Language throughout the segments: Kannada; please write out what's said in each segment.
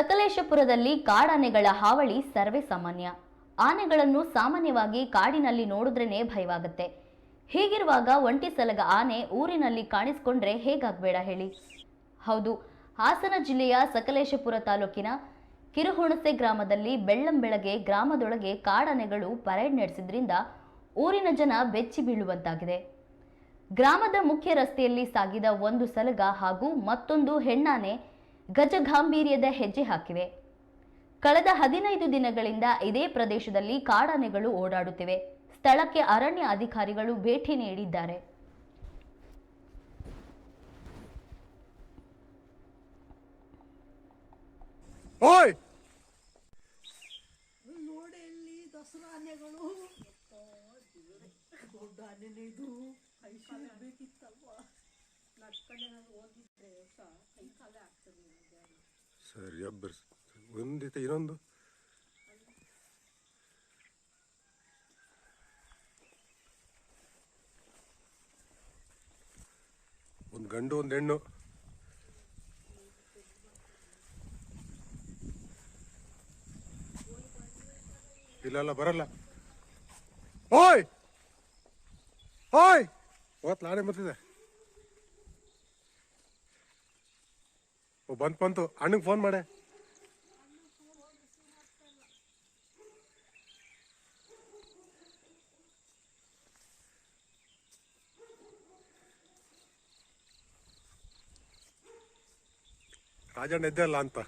ಸಕಲೇಶಪುರದಲ್ಲಿ ಕಾಡಾನೆಗಳ ಹಾವಳಿ ಸರ್ವೇ ಸಾಮಾನ್ಯ. ಆನೆಗಳನ್ನು ಸಾಮಾನ್ಯವಾಗಿ ಕಾಡಿನಲ್ಲಿ ನೋಡಿದ್ರೇನೆ ಭಯವಾಗುತ್ತೆ. ಹೀಗಿರುವಾಗ ಒಂಟಿ ಸಲಗ ಆನೆ ಊರಿನಲ್ಲಿ ಕಾಣಿಸ್ಕೊಂಡ್ರೆ ಹೇಗಾಗ್ಬೇಡ ಹೇಳಿ. ಹೌದು, ಹಾಸನ ಜಿಲ್ಲೆಯ ಸಕಲೇಶಪುರ ತಾಲೂಕಿನ ಕಿರುಹುಣಸೆ ಗ್ರಾಮದಲ್ಲಿ ಬೆಳ್ಳಂಬೆಳಗ್ಗೆ ಗ್ರಾಮದೊಳಗೆ ಕಾಡಾನೆಗಳು ಪರೇಡ್ ನಡೆಸಿದ್ರಿಂದ ಊರಿನ ಜನ ಬೆಚ್ಚಿ ಬೀಳುವಂತಾಗಿದೆ. ಗ್ರಾಮದ ಮುಖ್ಯ ರಸ್ತೆಯಲ್ಲಿ ಸಾಗಿದ ಒಂದು ಸಲಗ ಹಾಗೂ ಮತ್ತೊಂದು ಹೆಣ್ಣಾನೆ ಗಜಗಾಂಭೀರ್ಯದ ಹೆಜ್ಜೆ ಹಾಕಿವೆ. ಕಳೆದ ಹದಿನೈದು ದಿನಗಳಿಂದ ಇದೇ ಪ್ರದೇಶದಲ್ಲಿ ಕಾಡಾನೆಗಳು ಓಡಾಡುತ್ತಿವೆ. ಸ್ಥಳಕ್ಕೆ ಅರಣ್ಯ ಅಧಿಕಾರಿಗಳು ಭೇಟಿ ನೀಡಿದ್ದಾರೆ. ಓಯ್! ನೋಡೆಲ್ಲಿ ದಸರಾ ಆನೆಗಳು ದೊಡ್ಡ ಆನೆನೇ ಇದು ಐಶ್ವರ್ಯ ಬೇಕಿತ್ತಲ್ವಾ ಸರಿ ಅಬ್ಬರ್ ಒಂದಿತ ಇನ್ನೊಂದು? ಒಂದು ಗಂಡು, ಒಂದು ಹೆಣ್ಣು. ಇಲ್ಲ ಅಲ್ಲ ಬರಲ್ಲ. ಓಯ್ ಓಯ್ ಇವತ್ತು ನಾಳೆ ಬರ್ತಿದ್ದೆ ಓ, ಬಂತು ಬಂತು. ಅಣ್ಣಗೆ ಫೋನ್ ಮಾಡೆ. ರಾಜಣ್ಣ ಎದ್ದೆ ಅಲ್ಲ ಅಂತ.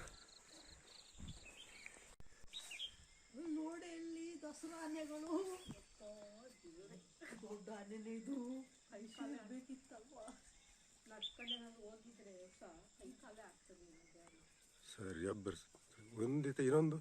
ದಸರಾ ಆನೆಗಳು ದೊಡ್ಡ ಆನೆನೇ ಇದು. ಐಶ್ವರ್ಯ ಬೇಕಿತ್ತಲ್ವಾ ಹೋಗಿದ್ರೆ ಸರಿ ಒಂದಿತ ಇನ್ನೊಂದು?